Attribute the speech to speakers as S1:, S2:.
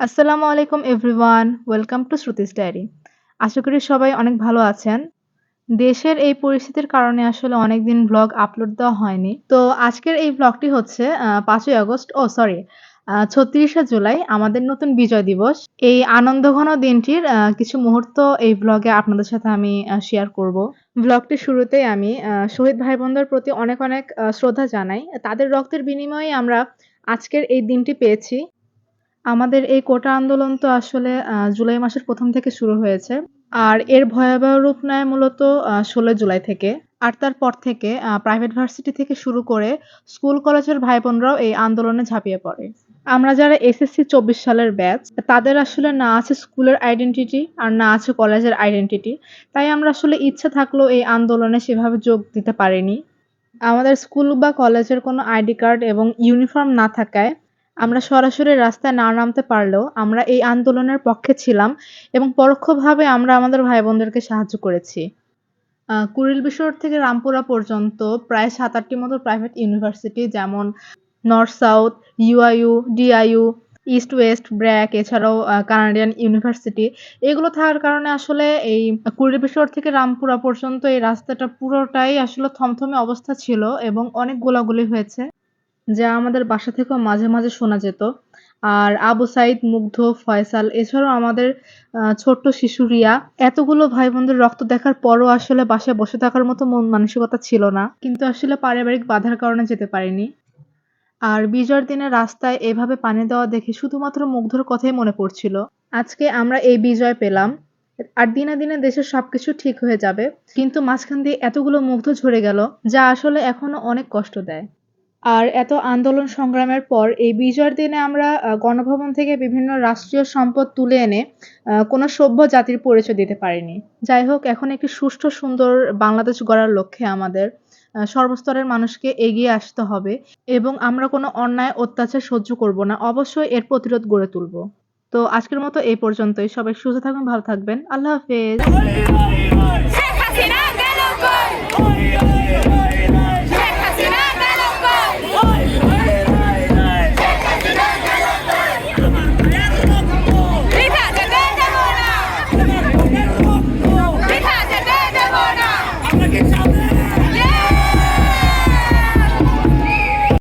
S1: আসসালামু আলাইকুম everyone, welcome to Shruti's diary. আশা করি সবাই অনেক ভালো আছেন। দেশের এই পরিস্থিতির কারণে আসলে অনেকদিন ব্লগ আপলোড দেওয়া হয়নি। তো আজকের এই ব্লগটি হচ্ছে পাঁচই আগস্ট, ও সরি ছত্রিশে জুলাই, আমাদের নতুন বিজয় দিবস। এই আনন্দঘন দিনটির কিছু মুহূর্ত এই ব্লগে আপনাদের সাথে আমি শেয়ার করব। ব্লগটি শুরুতেই আমি শহীদ ভাই বোনদের প্রতি অনেক অনেক শ্রদ্ধা জানাই। তাদের রক্তের বিনিময়ে আমরা আজকের এই দিনটি পেয়েছি। আমাদের এই কোটা আন্দোলন তো আসলে জুলাই মাসের প্রথম থেকে শুরু হয়েছে। আর এর ভয়াবহ রূপ নেয় মূলত ষোলো জুলাই থেকে। আর তারপর থেকে প্রাইভেট ভার্সিটি থেকে শুরু করে স্কুল কলেজের ভাই বোনরাও এই আন্দোলনে ঝাঁপিয়ে পড়ে। আমরা যারা এসএসসি চব্বিশ সালের ব্যাচ তাদের আসলে না আছে স্কুলের আইডেন্টিটি আর না আছে কলেজের আইডেন্টিটি তাই আমরা আসলে ইচ্ছা থাকলেও এই আন্দোলনে সেভাবে যোগ দিতে পারিনি। আমাদের স্কুল বা কলেজের কোনো আইডি কার্ড এবং ইউনিফর্ম না থাকায় আমরা সরাসরি রাস্তায় না নামতে পারলেও আমরা এই আন্দোলনের পক্ষে ছিলাম এবং পরোক্ষভাবে আমরা আমাদের ভাই বোনদেরকে সাহায্য করেছি। কুড়িল বিশ্বর থেকে রামপুরা পর্যন্ত প্রায় সাত আটটি মতো প্রাইভেট ইউনিভার্সিটি যেমন North South UIU DIU East West BRAC এছাড়াও কানাডিয়ান ইউনিভার্সিটি এগুলো থাকার কারণে আসলে এই কুড়িল বিশ্বর থেকে রামপুরা পর্যন্ত এই রাস্তাটা পুরোটাই আসলে থমথমে অবস্থা ছিল এবং অনেক গোলাগুলি হয়েছে। যা আমাদের বাসা থেকেও মাঝে মাঝে শোনা যেত। আর আবু সাইদ, মুগ্ধ, ফয়সাল এছাড়াও আমাদের ছোট্ট শিশু রিয়া, এতগুলো ভাই বোনদের রক্ত দেখার পরও আসলে বাসায় বসে থাকার মতো মন মানসিকতা ছিল না। কিন্তু আসলে পারিবারিক বাধার কারণে যেতে পারিনি। আর বিজয়ের দিনে রাস্তায় এভাবে পানি দেওয়া দেখে শুধুমাত্র মুগ্ধর কথাই মনে পড়ছিল। আজকে আমরা এই বিজয় পেলাম। আর দিনে দিনে দেশের সবকিছু ঠিক হয়ে যাবে। কিন্তু মাঝখান দিয়ে এতগুলো মুগ্ধ ঝরে গেল, যা আসলে এখনও অনেক কষ্ট দেয়। আর এত আন্দোলন সংগ্রামের পর এই বিজয়ের দিনে আমরা গণভবন থেকে বিভিন্ন রাষ্ট্রীয় সম্পদ তুলে এনে কোনো সভ্য জাতির পরিচয় দিতে পারিনি। যাই হোক, এখন একটি সুষ্ঠু, সুন্দর বাংলাদেশ গড়ার লক্ষ্যে আমাদের সর্বস্তরের মানুষকে এগিয়ে আসতে হবে এবং আমরা কোনো অন্যায়, অত্যাচার সহ্য করব না। অবশ্যই এর প্রতিরোধ গড়ে তুলব। তো আজকের মতো এই পর্যন্তই। সবাই সুস্থ থাকবেন, ভালো থাকবেন। আল্লাহ হাফেজ। เก็บเช้า